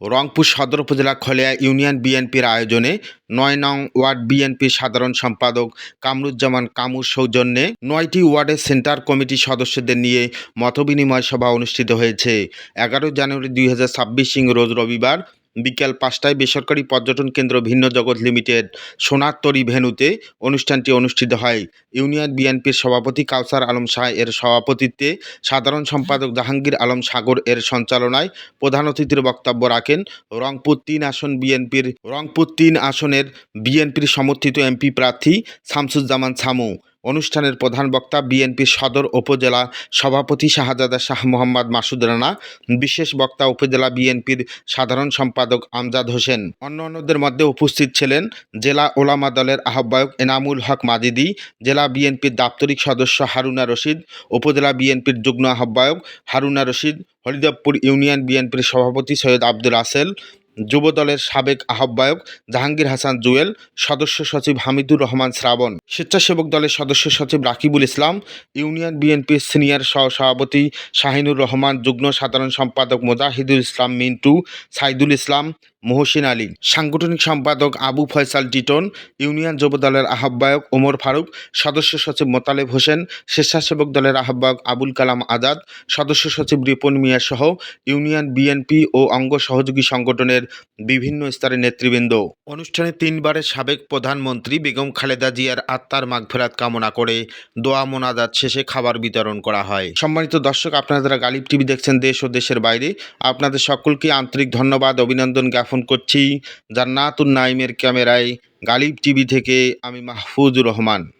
রংপুর সদর উপজেলা খলিয়া ইউনিয়ন বিএনপির আয়োজনে নয় নং ওয়ার্ড বিএনপির সাধারণ সম্পাদক কামরুজ্জামান কামুর সৌজন্যে নয়টি ওয়ার্ডের সেন্টার কমিটি সদস্যদের নিয়ে মতবিনিময় সভা অনুষ্ঠিত হয়েছে। এগারো জানুয়ারি দুই হাজার ছাব্বিশ সিং রোজ রবিবার বিকেল পাঁচটায় বেসরকারি পর্যটন কেন্দ্র ভিন্ন জগৎ লিমিটেড সোনারতরী ভেন্যুতে অনুষ্ঠানটি অনুষ্ঠিত হয়। ইউনিয়ন বিএনপির সভাপতি কাউসার আলম শাহ এর সভাপতিত্বে সাধারণ সম্পাদক জাহাঙ্গীর আলম সাগর এর সঞ্চালনায় প্রধান অতিথির বক্তব্য রাখেন রংপুর তিন আসন বিএনপির রংপুর তিন আসনের বিএনপির সমর্থিত এমপি প্রার্থী শামসুজ্জামান ছামু অনুষ্ঠানের প্রধান বক্তা বিএনপির সদর উপজেলা সভাপতি শাহজাদা শাহ মোহাম্মদ মাসুদ রানা, বিশেষ বক্তা উপজেলা বিএনপির সাধারণ সম্পাদক আমজাদ হোসেন। অন্যান্যদের মধ্যে উপস্থিত ছিলেন জেলা ওলামা দলের আহ্বায়ক এনামুল হক মাজিদি, জেলা বিএনপির দাপ্তরিক সদস্য হারুনা রশিদ, উপজেলা বিএনপির যুগ্ম আহ্বায়ক হারুনা রশিদ, হরিদেবপুর ইউনিয়ন বিএনপির সভাপতি সৈয়দ আব্দুল আসেল যুব দলের সাবেক আহ্বায়ক জাহাঙ্গীর হাসান জুয়েল, সদস্য সচিব হামিদুর রহমান শ্রাবণ, স্বেচ্ছাসেবক দলের সদস্য সচিব রাকিবুল ইসলাম, ইউনিয়ন বিএনপির সিনিয়র সহ সভাপতি শাহিনুর রহমান, যুগ্ম সাধারণ সম্পাদক মোজাহিদুল ইসলাম মিন্টু, সাইদুল ইসলাম মহসিন আলী। সাংগঠনিক সম্পাদক আবু ফয়সাল টিটন ইউনিয়ন যুব দলের আহ্বায়ক ওমর ফারুক, সদস্য সচিব মোতালেব হোসেন, স্বেচ্ছাসেবক দলের আহ্বায়ক আবুল কালাম আজাদ, সদস্য সচিব রিপন মিয়া সহ ইউনিয়ন বিএনপি ও অঙ্গ সহযোগী সংগঠনের বিভিন্ন স্তরের নেতৃবৃন্দ। অনুষ্ঠানে তিনবারের সাবেক প্রধানমন্ত্রী বেগম খালেদা জিয়ার আত্মার মাগফেরাত কামনা করে দোয়া মোনাজাত শেষে খাবার বিতরণ করা হয়। সম্মানিত দর্শক, আপনারা যারা গালিব টিভি দেখছেন দেশ ও দেশের বাইরে, আপনাদের সকলকে আন্তরিক ধন্যবাদ, অভিনন্দন জ্ঞাপন করছি জান্নাতুন নাইমের ক্যামেরায় গালিব টিভি থেকে আমি মাহফুজুর রহমান।